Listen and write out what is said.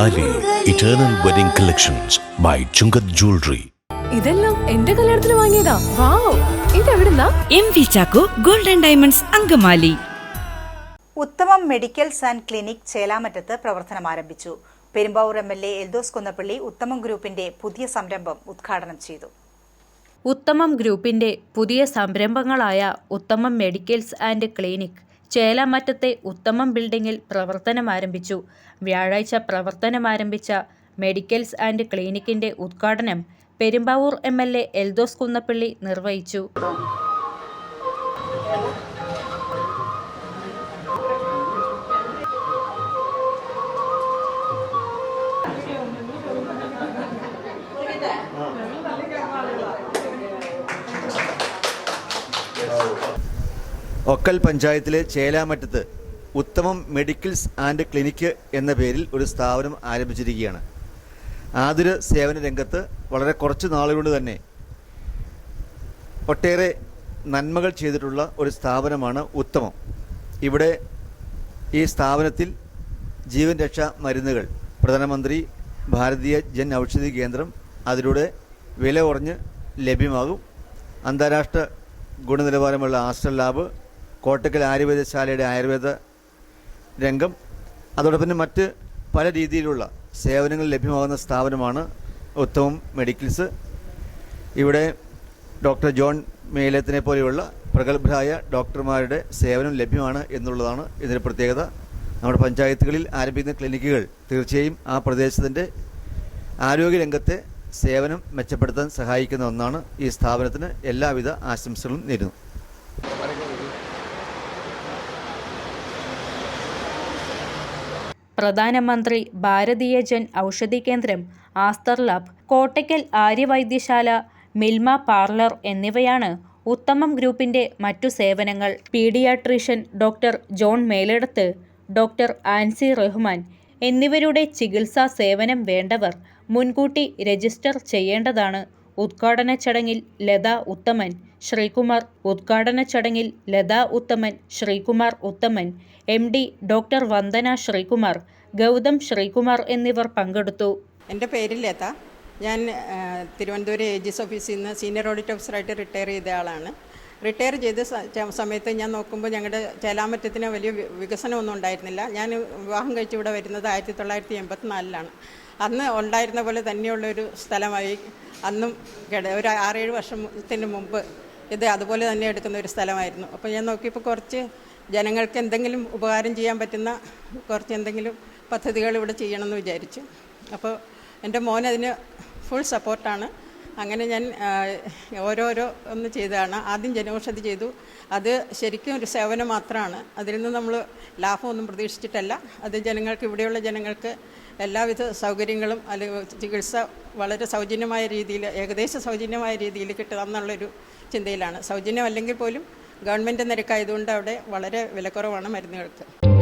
Eternal Wedding collections by Chungat Jewelry. ഇതെല്ലാം എന്റെ കല്യാണത്തിന് വാങ്ങിയതാ. Wow ഇതെവിടുന്നാ? M V Chacko golden diamonds Angamaly. Uthamam medicals and clinic ചേലാമറ്റത്ത് പ്രവർത്തനം ആരംഭിച്ചു. Perumbavoor M L A Eldhose Kunnappilly Uthamam ഗ്രൂപ്പിന്റെ പുതിയ സംരംഭം ഉദ്ഘാടനം ചെയ്തു. ഉത്തമം ഗ്രൂപ്പിന്റെ പുതിയ സംരംഭങ്ങളായ ഉത്തമം മെഡിക്കൽസ് ആൻഡ് ക്ലിനിക് ചേലാമറ്റത്തെ ഉത്തമം ബിൽഡിംഗിൽ പ്രവർത്തനം ആരംഭിച്ചു വ്യാഴാഴ്ച പ്രവർത്തനം ആരംഭിച്ച മെഡിക്കൽസ് ആൻഡ് ക്ലിനിക്കിന്റെ ഉദ്ഘാടനം Perumbavoor M L A Eldhose Kunnappilly നിർവഹിച്ചു. ഒക്കൽ പഞ്ചായത്തിലെ ചേലാമറ്റത്ത് ഉത്തമം മെഡിക്കൽസ് ആൻഡ് ക്ലിനിക്ക് എന്ന പേരിൽ ഒരു സ്ഥാപനം ആരംഭിച്ചിരിക്കുകയാണ്. ആതുര സേവന രംഗത്ത് വളരെ കുറച്ച് നാളുകൊണ്ട് തന്നെ ഒട്ടേറെ നന്മകൾ ചെയ്തിട്ടുള്ള ഒരു സ്ഥാപനമാണ് ഉത്തമം. ഇവിടെ ഈ സ്ഥാപനത്തിൽ ജീവൻ രക്ഷാ മരുന്നുകൾ പ്രധാനമന്ത്രി ഭാരതീയ ജൻ ഔഷധി കേന്ദ്രം അതിലൂടെ വില കുറഞ്ഞ് ലഭ്യമാകും. അന്താരാഷ്ട്ര ഗുണനിലവാരമുള്ള ആസ്റ്റർ ലാബ് കോട്ടക്കൽ ആയുർവേദശാലയുടെ ആയുർവേദ രംഗം. അതോടൊപ്പം മറ്റ് പല രീതിയിലുള്ള സേവനങ്ങൾ ലഭ്യമാകുന്ന സ്ഥാപനമാണ് ഉത്തമം മെഡിക്കൽസ്. ഇവിടെ ഡോക്ടർ ജോൺ മേലത്തിനെ പോലെയുള്ള പ്രഗത്ഭരായ ഡോക്ടർമാരുടെ സേവനം ലഭ്യമാണ് എന്നുള്ളതാണ് ഇതിന്റെ പ്രത്യേകത. നമ്മുടെ പഞ്ചായത്തുകളിൽ ആരംഭിക്കുന്ന ക്ലിനിക്കുകൾ തീർച്ചയായും ആ പ്രദേശത്തിന്റെ ആരോഗ്യരംഗത്തെ സേവനം മെച്ചപ്പെടുത്താൻ സഹായിക്കുന്ന ഒന്നാണ് ഈ സ്ഥാപനത്തിന് എല്ലാവിധ ആശംസകളും നേരുന്നു. പ്രധാനമന്ത്രി Bharatiya Jan Aushadhi Kendram Aster lab Kottakkal Aryavaidyasala Milma parlour എന്നിവയാണ് ഉത്തമം ഗ്രൂപ്പിന്റെ മറ്റു സേവനങ്ങൾ. Paediatrician doctor John Meleduth doctor Ancy Rahman എന്നിവരുടെ ചികിത്സാ സേവനം വേണ്ടവർ മുൻകൂട്ടി രജിസ്റ്റർ ചെയ്യേണ്ടതാണ്. ഉദ്ഘാടന ചടങ്ങിൽ ലത ഉത്തമൻ ശ്രീകുമാർ ഉദ്ഘാടന ചടങ്ങിൽ Latha Uthaman Sreekumar Uthaman M D doctor Vandana Sreekumar Gautham Sreekumar എന്നിവർ പങ്കെടുത്തു. എന്റെ പേര് ലത. ഞാൻ തിരുവനന്തപുരം എസ് ഓഫീസിൽ നിന്ന് സീനിയർ ഓഡിറ്റ് ഓഫീസറായിട്ട് റിട്ടയർ ചെയ്ത ആളാണ്. റിട്ടയർ ചെയ്ത സമയത്ത് ഞാൻ നോക്കുമ്പോൾ ഞങ്ങളുടെ ചേലാമറ്റത്തിന് വലിയ വികസനമൊന്നും ഉണ്ടായിരുന്നില്ല. ഞാൻ വിവാഹം കഴിച്ച് ഇവിടെ വരുന്നത് ആയിരത്തി തൊള്ളായിരത്തി എൺപത്തിനാലിലാണ്. അന്ന് ഉണ്ടായിരുന്ന പോലെ തന്നെയുള്ളൊരു സ്ഥലമായി അന്നും ഒരു ആറേഴ് വർഷത്തിന് മുമ്പ് ഇത് അതുപോലെ തന്നെ എടുക്കുന്ന ഒരു സ്ഥലമായിരുന്നു. അപ്പോൾ ഞാൻ നോക്കിയപ്പോൾ കുറച്ച് ജനങ്ങൾക്ക് എന്തെങ്കിലും ഉപകാരം ചെയ്യാൻ പറ്റുന്ന കുറച്ച് എന്തെങ്കിലും പദ്ധതികൾ ഇവിടെ ചെയ്യണമെന്ന് വിചാരിച്ചു. അപ്പോൾ എന്റെ മോൻ ഫുൾ സപ്പോർട്ടാണ് അങ്ങനെ ഞാൻ ഓരോരോ ഒന്ന് ചെയ്തതാണ്. ആദ്യം ജനൌഷധി ചെയ്തു. അത് ശരിക്കും ഒരു സേവനം മാത്രമാണ്. അതിൽ നിന്ന് നമ്മൾ ലാഭമൊന്നും പ്രതീക്ഷിച്ചിട്ടല്ല. അത് ജനങ്ങൾക്ക് ഇവിടെയുള്ള ജനങ്ങൾക്ക് എല്ലാവിധ സൗകര്യങ്ങളും അല്ലെങ്കിൽ ചികിത്സ വളരെ സൗജന്യമായ രീതിയിൽ ഏകദേശം സൗജന്യമായ രീതിയിൽ കിട്ടുക എന്നുള്ളൊരു ചിന്തയിലാണ്. സൗജന്യമല്ലെങ്കിൽ പോലും ഗവൺമെന്റ് നിരക്കായതുകൊണ്ട് അവിടെ വളരെ വിലക്കുറവാണ് മരുന്നുകൾക്ക്.